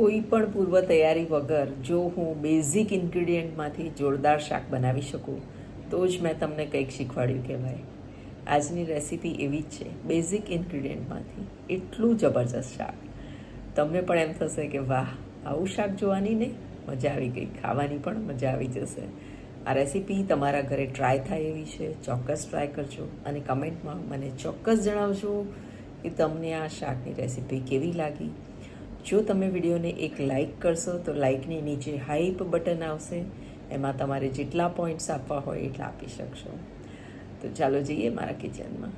કોઈ પણ પૂર્વ તૈયારી વગર જો હું બેઝિક ઇન્ગ્રીડિયન્ટમાંથી જોરદાર શાક બનાવી શકું, તો જ મેં તમને કંઈક શીખવાડ્યું કહેવાય. આજની રેસીપી એવી જ છે. બેઝિક ઇન્ગ્રીડિયન્ટમાંથી એટલું જબરજસ્ત શાક. તમને પણ એમ થશે કે વાહ, આવું શાક જોવાની ને? મજા આવી ગઈ. ખાવાની પણ મજા આવી જશે. આ રેસીપી તમારા ઘરે ટ્રાય થાય એવી છે? ચોક્કસ ટ્રાય કરજો અને કમેન્ટમાં મને ચોક્કસ જણાવજો કે તમને આ શાકની રેસીપી કેવી લાગી? જો તમે વિડીયોને એક લાઈક કરશો, તો લાઈકની નીચે હાઈપ બટન આવશે. એમાં તમારે જેટલા પોઈન્ટ્સ આપવા હોય એટલા આપી શકશો. તો ચાલો જઈએ મારા કિચનમાં.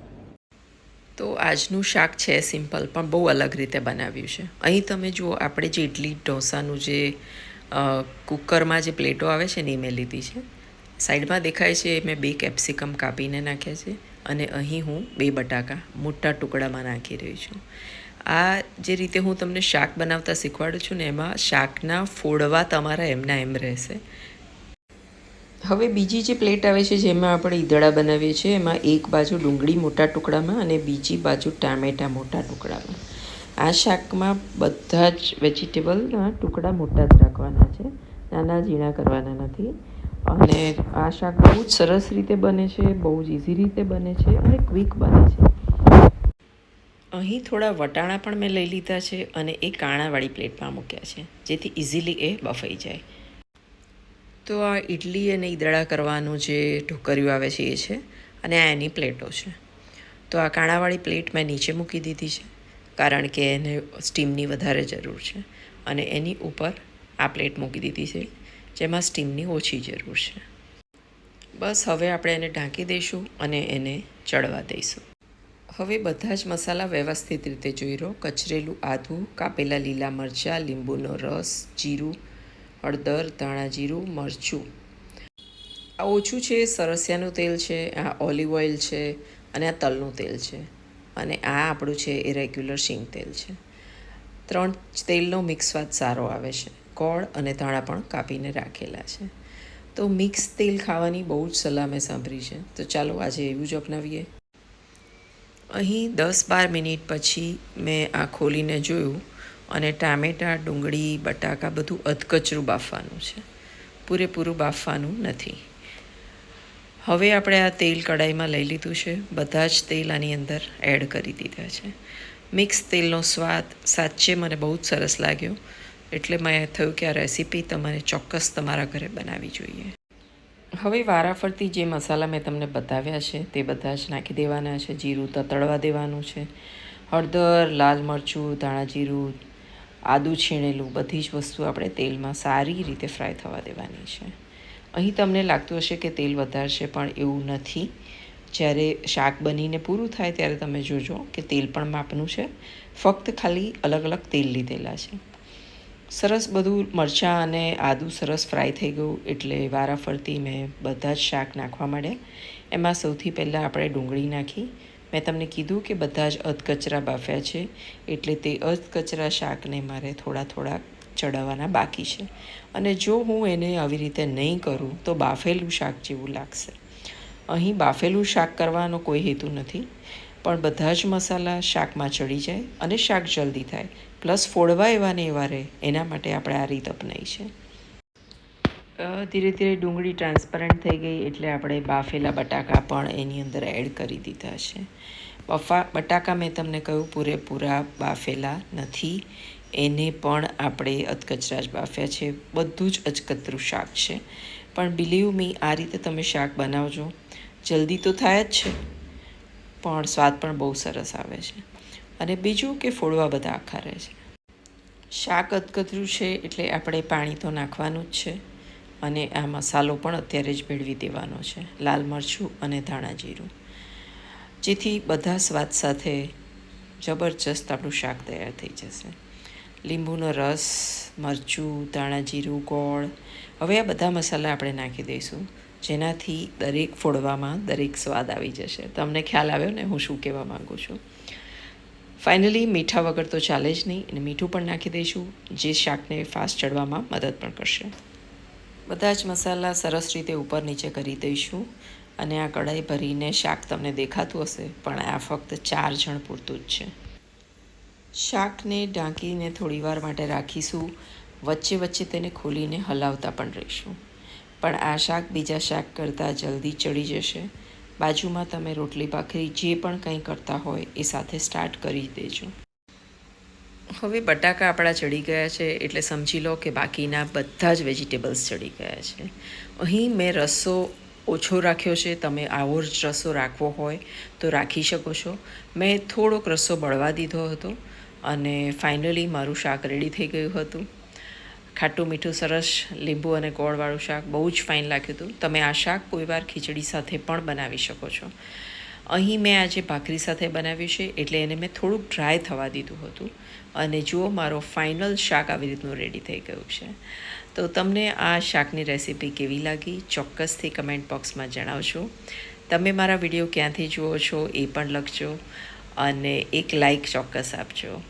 તો આજનું શાક છે સિમ્પલ, પણ બહુ અલગ રીતે બનાવ્યું છે. અહીં તમે જુઓ, આપણે જે ઇડલી ઢોસાનું જે કુકરમાં જે પ્લેટો આવે છે ને એ મેં લીધી છે. સાઈડમાં દેખાય છે, મેં બે કેપ્સિકમ કાપીને નાખ્યા છે. અને અહીં હું બે બટાકા મોટા ટુકડામાં નાખી રહી છું. આ જે રીતે હું તમને શાક બનાવતા શીખવાડું છું ને એમાં શાકના ફોડવા તમારા એમના એમ રહેશે. હવે બીજી જે પ્લેટ આવે છે જેમાં આપણે ઈદળા બનાવીએ છીએ, એમાં એક બાજુ ડુંગળી મોટા ટુકડામાં અને બીજી બાજુ ટામેટા મોટા ટુકડામાં. આ શાકમાં બધા જ વેજીટેબલના ટુકડા મોટા જ રાખવાના છે, નાના ઝીણા કરવાના નથી. અને આ શાક બહુ જ સરસ રીતે બને છે, બહુ જ ઇઝી રીતે બને છે અને ક્વિક બને છે. અહીં થોડા વટાણા પણ મેં લઈ લીધા છે અને એ કાણાવાળી પ્લેટમાં મૂક્યા છે, જેથી ઇઝીલી એ બફાઈ જાય. તો આ ઇડલી અને ઈદળા કરવાનું જે ઢોકરિયું આવે છે એ છે, અને આ એની પ્લેટો છે. તો આ કાણાવાળી પ્લેટ મેં નીચે મૂકી દીધી છે, કારણ કે એને સ્ટીમની વધારે જરૂર છે, અને એની ઉપર આ પ્લેટ મૂકી દીધી છે, જેમાં સ્ટીમની ઓછી જરૂર છે. બસ હવે આપણે એને ઢાંકી દઈશું અને એને ચડવા દઈશું. હવે બધા જ મસાલા વ્યવસ્થિત રીતે જોઈ લો. કચરેલું આદું, કાપેલા લીલા મરચાં, લીંબુનો રસ, જીરું, હળદર, ધાણા જીરું, મરચું. આ ઓછું છે, સરસિયાનું તેલ છે, આ ઓલિવ ઓઇલ છે અને આ તલનું તેલ છે. અને આ આપણું છે, એ રેગ્યુલર શીંગ તેલ છે. ત્રણ તેલનો મિક્સ સ્વાદ સારો આવે છે. ગોળ અને ધાણા પણ કાપીને રાખેલા છે. તો મિક્સ તેલ ખાવાની બહુ જ સલાહ મેં સાંભળી છે. તો ચાલો આજે એવું જ અપનાવીએ. અહીં દસ બાર મિનિટ પછી મેં આ ખોલીને જોયું અને ટામેટાં, ડુંગળી, બટાકા બધું અધકચરું બાફવાનું છે. પૂરેપૂરું બાફવાનું નથી. હવે આપણે આ તેલ કડાઈમાં લઈ લીધું છે. બધા જ તેલ આની અંદર એડ કરી દીધા છે. મિક્સ તેલનો સ્વાદ સાચે મને બહુ જ સરસ લાગ્યો. એટલે મેં થયું કે આ રેસીપી તમારે ચોક્કસ તમારા ઘરે બનાવવી જોઈએ. હવે વારાફરતી જે મસાલા મેં તમને બતાવ્યા છે, તે બધા જ નાખી દેવાના છે. જીરું તતળવા દેવાનું છે. હળદર, લાલ મરચું, ધાણા જીરું, આદું છીણેલું બધી જ વસ્તુ આપણે તેલમાં સારી રીતે ફ્રાય થવા દેવાની છે. અહીં તમને લાગતું હશે કે તેલ વધારે છે પણ એવું નથી. જ્યારે શાક બનીને પૂરું થાય ત્યારે તમે જોજો કે તેલ પણ માપનું છે. ફક્ત ખાલી અલગ અલગ તેલ લીધેલા છે. સરસ બધું મરચાં અને આદું સરસ ફ્રાય થઈ ગયું એટલે વારાફરતી મેં બધા જ શાક નાખવા માંડ્યા. એમાં સૌથી પહેલાં આપણે ડુંગળી નાખી. મેં તમને કીધું કે બધા જ અધકચરા બાફ્યા છે એટલે તે અધકચરા શાકને મારે થોડા થોડા ચડાવવાના બાકી છે. અને જો હું એને આવી રીતે નહીં કરું તો બાફેલું શાક જેવું લાગશે. અહીં બાફેલું શાક કરવાનો કોઈ હેતુ નથી. પણ બધા જ મસાલા શાકમાં ચડી જાય અને શાક જલ્દી થાય. પ્લસ ફોડવા એવા ને એવા રહે એના માટે આપણે આ રીત અપનાવી છે. ધીરે ધીરે ડુંગળી ટ્રાન્સપરન્ટ થઈ ગઈ એટલે આપણે બાફેલા બટાકા પણ એની અંદર એડ કરી દીધા છે. બફા, બટાકા મેં તમને કહ્યું, પૂરેપૂરા બાફેલા નથી. એને પણ આપણે અધકચરા જ બાફ્યા છે. બધું જ અચકતરું શાક છે. પણ બિલીવ મી આ રીતે તમે શાક બનાવજો. જલ્દી તો થાય જ છે. પણ સ્વાદ પણ બહુ સરસ આવે છે. અને બીજું કે ફોડવા બધા આખા રહે છે. શાક અધકતરું છે એટલે આપણે પાણી તો નાખવાનું જ છે. અને આ મસાલો પણ અત્યારે જ ભેળવી દેવાનો છે. લાલ મરચું અને ધાણા જીરું. જેથી બધા સ્વાદ સાથે જબરજસ્ત આપણું શાક તૈયાર થઈ જશે. લીંબુનો રસ, મરચું, ધાણા જીરું, ગોળ. હવે આ બધા મસાલા આપણે નાખી દઈશું. જેનાથી દરેક ફોડવામાં દરેક સ્વાદ આવી જશે. તમને ખ્યાલ આવ્યો ને હું શું કહેવા માગું છું? ફાઇનલી મીઠા વગર તો ચાલે જ નહીં અને મીઠું પણ નાખી દઈશું, જે શાકને ફાસ્ટ ચડવામાં મદદ પણ કરશે. બધા જ મસાલા સરસ રીતે ઉપર નીચે કરી દઈશું અને આ કઢાઈ ભરીને શાક તમને દેખાતું હશે, પણ આ ફક્ત ચાર જણ પૂરતું જ છે. શાકને ઢાંકીને થોડીવાર માટે રાખીશું. વચ્ચે વચ્ચે તેને ખોલીને હલાવતા પણ રહીશું. પણ આ શાક બીજા શાક કરતાં જલ્દી ચડી જશે. બાજુમાં તમે રોટલી ભાખરી જે પણ કંઈ કરતા હોય એ સાથે સ્ટાર્ટ કરી દેજો. હવે બટાકા આપણા ચડી ગયા છે એટલે સમજી લો કે બાકીના બધા જ વેજીટેબલ્સ ચડી ગયા છે. અહીં મેં રસો ઓછો રાખ્યો છે. તમે આવો જ રસો રાખવો હોય તો રાખી શકો છો. મેં થોડોક રસો બળવા દીધો હતો અને ફાઇનલી મારું શાક રેડી થઈ ગયું હતું. ખાટું મીઠું સરસ, લીંબુ અને ગોળવાળું શાક બહુ જ ફાઇન લાગ્યું હતું. તમે આ શાક કોઈવાર ખીચડી સાથે પણ બનાવી શકો છો. અહીં મેં આજે ભાખરી સાથે બનાવ્યું છે, એટલે એને મેં થોડુંક ડ્રાય થવા દીધું હતું. અને જુઓ, મારો ફાઇનલ શાક આવી રીતનું રેડી થઈ ગયું છે. તો તમને આ શાકની રેસીપી કેવી લાગી, ચોક્કસથી કમેન્ટ બોક્સમાં જણાવજો. તમે મારા વીડિયો ક્યાંથી જુઓ છો એ પણ લખજો. અને એક લાઈક ચોક્કસ આપજો.